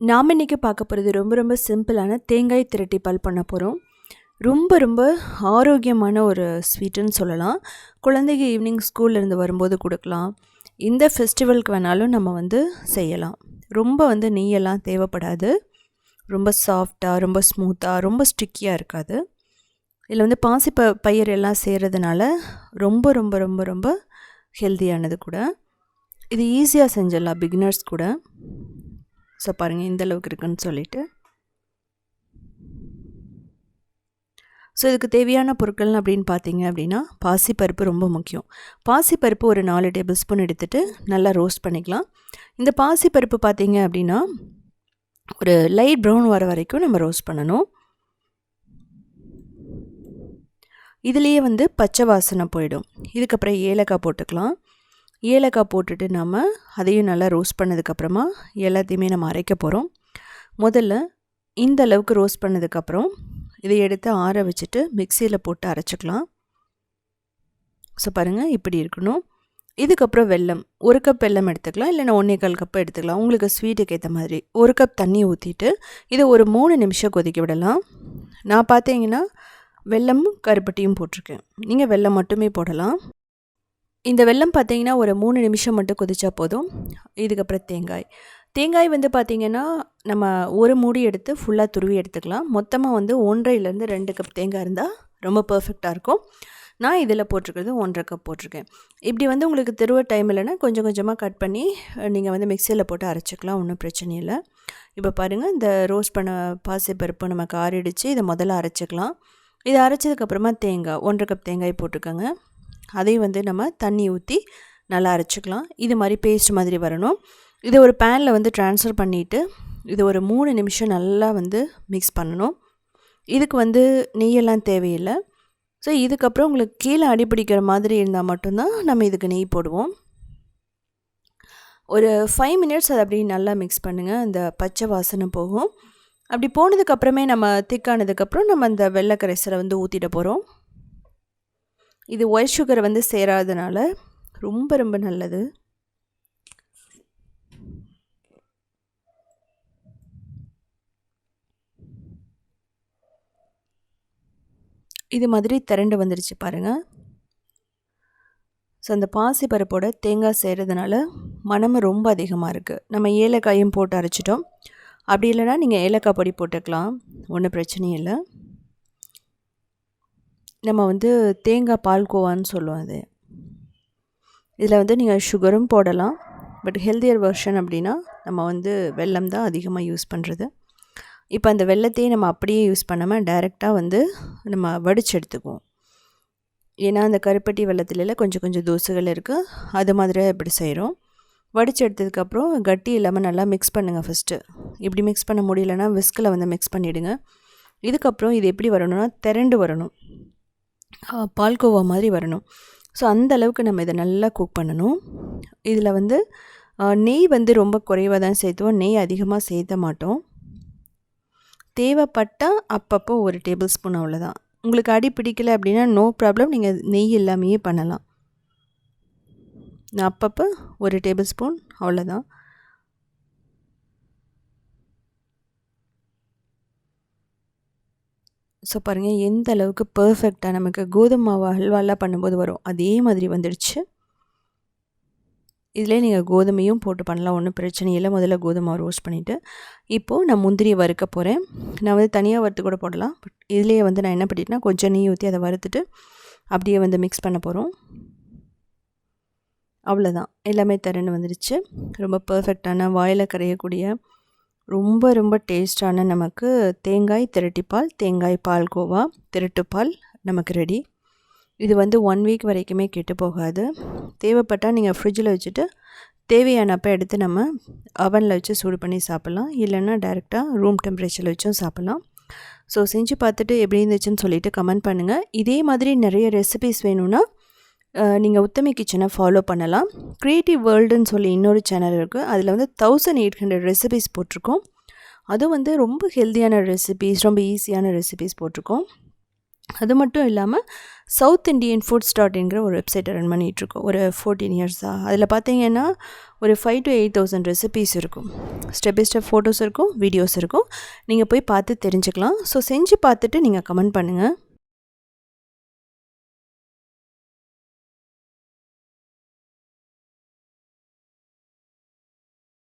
நாம் இன்றைக்கி பார்க்க போகிறது ரொம்ப ரொம்ப சிம்பிளான தேங்காய் திரட்டி பால் பண்ண போகிறோம் ரொம்ப ரொம்ப ஆரோக்கியமான ஒரு ஸ்வீட்டுன்னு சொல்லலாம். குழந்தைங்க ஈவினிங் ஸ்கூல்லேருந்து வரும்போது கொடுக்கலாம். இந்த ஃபெஸ்டிவலுக்கு வேணாலும் நம்ம வந்து செய்யலாம். ரொம்ப வந்து நெய்யெல்லாம் தேவைப்படாது. ரொம்ப சாஃப்டாக ரொம்ப ஸ்மூத்தாக ரொம்ப ஸ்டிக்கியாக இருக்காது. இதில் வந்து பாசி ப பயிர் எல்லாம் செய்கிறதுனால ரொம்ப ரொம்ப ரொம்ப ரொம்ப ஹெல்த்தியானது கூட. இது ஈஸியாக செஞ்சிடலாம் பிகினர்ஸ் கூட. ஸோ பாருங்கள் இந்த அளவுக்கு இருக்குன்னு சொல்லிட்டு. ஸோ இதுக்கு தேவையான பொருட்கள் அப்படின்னு பார்த்தீங்க அப்படின்னா பாசிப்பருப்பு ரொம்ப முக்கியம். பாசிப்பருப்பு ஒரு நாலு டேபிள் ஸ்பூன் எடுத்துகிட்டு நல்லா ரோஸ்ட் பண்ணிக்கலாம். இந்த பாசிப்பருப்பு பார்த்தீங்க அப்படின்னா ஒரு லைட் ப்ரௌன் வர வரைக்கும் நம்ம ரோஸ்ட் பண்ணணும். இதுலேயே வந்து பச்சை வாசனை போயிடும். இதுக்கப்புறம் ஏலக்காய் போட்டுக்கலாம். ஏலக்காய் போட்டுட்டு நம்ம அதையும் நல்லா ரோஸ்ட் பண்ணதுக்கப்புறமா எல்லாத்தையுமே நம்ம அரைக்க போகிறோம் முதல்ல இந்த அளவுக்கு ரோஸ்ட் பண்ணதுக்கப்புறம் இதை எடுத்து ஆற வச்சுட்டு மிக்சியில் போட்டு அரைச்சிக்கலாம். ஸோ பாருங்கள் இப்படி இருக்கணும். இதுக்கப்புறம் வெல்லம். ஒரு கப் வெல்லம் எடுத்துக்கலாம் இல்லைன்னா ஒன்றே கால் கப் எடுத்துக்கலாம். உங்களுக்கு ஸ்வீட்டுக்கு ஏற்ற மாதிரி. ஒரு கப் தண்ணி ஊற்றிட்டு இதை ஒரு மூணு நிமிஷம் கொதிக்க விடலாம். நான் பார்த்தீங்கன்னா வெல்லமும் கருப்பட்டியும் போட்டிருக்கேன். நீங்கள் வெல்லம் மட்டுமே போடலாம். இந்த வெல்லம் பார்த்தீங்கன்னா ஒரு மூணு நிமிஷம் மட்டும் கொதிச்சா போதும். இதுக்கப்புறம் தேங்காய். தேங்காய் வந்து பார்த்திங்கன்னா நம்ம ஒரு மூடி எடுத்து ஃபுல்லாக துருவி எடுத்துக்கலாம். மொத்தமாக வந்து ஒன்றையிலேருந்து ரெண்டு கப் தேங்காய் இருந்தால் ரொம்ப பர்ஃபெக்டாக இருக்கும். நான் இதில் போட்டிருக்கிறது ஒன்றரை கப் போட்டிருக்கேன். இப்படி வந்து உங்களுக்கு திருவ டைம் இல்லைன்னா கொஞ்சம் கொஞ்சமாக கட் பண்ணி நீங்கள் வந்து மிக்சியில் போட்டு அரைச்சிக்கலாம் ஒன்றும் பிரச்சனை இல்லை. இப்போ பாருங்கள் இந்த ரோஸ்ட் பண்ண பாசிப்பருப்பு நமக்கு ஆறிடுச்சு இதை முதல்ல அரைச்சிக்கலாம். இதை அரைச்சதுக்கப்புறமா தேங்காய் ஒன்றரை கப் தேங்காய் போட்டுக்கோங்க அதையும் வந்து நம்ம தண்ணி ஊற்றி நல்லா அரைச்சிக்கலாம். இது மாதிரி பேஸ்ட் மாதிரி வரணும். இதை ஒரு பேனில் வந்து ட்ரான்ஸ்ஃபர் பண்ணிவிட்டு இது ஒரு மூணு நிமிஷம் நல்லா வந்து மிக்ஸ் பண்ணணும். இதுக்கு வந்து நெய்யெல்லாம் தேவையில்லை. ஸோ இதுக்கப்புறம் உங்களுக்கு கீழே அடிப்பிடிக்கிற மாதிரி இருந்தால் மட்டும்தான் நம்ம இதுக்கு நெய் போடுவோம். ஒரு ஃபைவ் மினிட்ஸ் அதை அப்படி நல்லா மிக்ஸ் பண்ணுங்கள் அந்த பச்சை வாசனை போகும். அப்படி போனதுக்கப்புறமே நம்ம திக்கானதுக்கப்புறம் நம்ம அந்த வெள்ளை கரைசலை வந்து ஊற்றிட போகிறோம் இது ஒயிட் சுகரை வந்து சேராதனால ரொம்ப ரொம்ப நல்லது. இது மாதிரி திரண்டு வந்துருச்சு பாருங்கள் ஸோ அந்த பாசி பருப்போட தேங்காய் செய்கிறதுனால மனமும் ரொம்ப அதிகமாக இருக்குது நம்ம ஏலக்காயும் போட்டு அரைச்சிட்டோம். அப்படி இல்லைனா நீங்கள் ஏலக்காய் பொடி போட்டுக்கலாம். ஒன்றும் பிரச்சனையும் இல்லை. நம்ம வந்து தேங்காய் பால்கோவான்னு சொல்லுவோம் அது. இதில் வந்து நீங்கள் சுகரும் போடலாம். பட் ஹெல்த்தியர் வெர்ஷன் அப்படின்னா நம்ம வந்து வெல்லம் தான் அதிகமாக யூஸ் பண்ணுறது இப்போ அந்த வெள்ளத்தையே நம்ம அப்படியே யூஸ் பண்ணாமல் டைரெக்டாக வந்து நம்ம வடிச்சு எடுத்துக்குவோம். ஏன்னா அந்த கருப்பட்டி வெள்ளத்துல கொஞ்சம் கொஞ்சம் தோசைகள் இருக்குது அது மாதிரி இப்படி செய்கிறோம். வடித்து எடுத்ததுக்கப்புறம் கட்டி இல்லாமல் நல்லா மிக்ஸ் பண்ணுங்கள் ஃபஸ்ட்டு இப்படி மிக்ஸ் பண்ண முடியலன்னா விஸ்கில் வந்து மிக்ஸ் பண்ணிவிடுங்க இதுக்கப்புறம் இது எப்படி வரணும்னா திரண்டு வரணும். பால்கோவா மாதிரி வரணும். ஸோ அந்த அளவுக்கு நம்ம இதை நல்லா குக் பண்ணணும். இதில் வந்து நெய் வந்து ரொம்ப குறைவாக தான் சேர்த்துவோம். நெய் அதிகமாக சேர்த்த மாட்டோம். தேவைப்பட்டால் அப்பப்போ ஒரு டேபிள் ஸ்பூன் அவ்வளோதான் உங்களுக்கு அடி பிடிக்கலை அப்படின்னா நோ ப்ராப்ளம் நீங்கள் நெய் இல்லாமையே பண்ணலாம். நான் அப்பப்போ ஒரு டேபிள் ஸ்பூன் அவ்வளோதான் ஸோ பாருங்கள் எந்த அளவுக்கு பர்ஃபெக்டாக நமக்கு கோதுமை மாவு அல்வாலாம் பண்ணும்போது வரும் அதே மாதிரி வந்துடுச்சு. இதிலே நீங்கள் கோதுமையும் போட்டு பண்ணலாம் ஒன்றும் பிரச்சனை இல்லை. முதல்ல கோதுமை ரோஸ்ட் பண்ணிவிட்டு இப்போது நான் முந்திரியை வறுக்க போகிறேன் நான் வந்து தனியாக வறுத்து கூட போடலாம் பட் இதுலேயே வந்து நான் என்ன பண்ணிட்டேன்னா கொஞ்சம் நெய் ஊற்றி அதை வறுத்துட்டு அப்படியே வந்து மிக்ஸ் பண்ண போகிறோம் அவ்வளோதான் எல்லாமே தரன்னு வந்துடுச்சு. ரொம்ப பர்ஃபெக்டான வாயில் கரையக்கூடிய ரொம்ப ரொம்ப டேஸ்டான நமக்கு தேங்காய் திரட்டிப்பால் தேங்காய் பால் கோவா திரட்டுப்பால் நமக்கு ரெடி இது வந்து ஒன் வீக் வரைக்குமே கெட்டு போகாது. தேவைப்பட்டால் நீங்கள் ஃப்ரிட்ஜில் வச்சுட்டு தேவையானப்போ எடுத்து நம்ம அவனில் வச்சு சூடு பண்ணி சாப்பிட்லாம். இல்லைன்னா டேரெக்டாக ரூம் டெம்பரேச்சரில் வச்சும் சாப்பிட்லாம். ஸோ செஞ்சு பார்த்துட்டு எப்படி இருந்துச்சுன்னு சொல்லிவிட்டு கமெண்ட் பண்ணுங்கள் இதே மாதிரி நிறைய ரெசிபிஸ் வேணும்னா நீங்கள் உத்தமி கிச்சனை ஃபாலோ பண்ணலாம். க்ரியேட்டிவ் வேர்ல்டுன்னு சொல்லி இன்னொரு சேனல் இருக்குது அதில் வந்து தௌசண்ட் எயிட் ஹண்ட்ரட் ரெசிபிஸ் போட்டிருக்கோம். அதுவும் வந்து ரொம்ப ஹெல்த்தியான ரெசிபிஸ் ரொம்ப ஈஸியான ரெசிபிஸ் போட்டிருக்கோம். அது மட்டும் இல்லாமல் சவுத் இண்டியன் ஃபுட்ஸ் டாட் ஒரு வெப்சைட்டை ரன் பண்ணிகிட்ருக்கோம் ஒரு ஃபோர்டீன் இயர்ஸாக அதில் பார்த்தீங்கன்னா ஒரு five to eight thousand recipes இருக்கும். ஸ்டெப் பை ஸ்டெப் ஃபோட்டோஸ் இருக்கும் வீடியோஸ் இருக்கும். நீங்கள் போய் பார்த்து தெரிஞ்சுக்கலாம். ஸோ செஞ்சு பார்த்துட்டு நீங்கள் கமெண்ட் பண்ணுங்கள்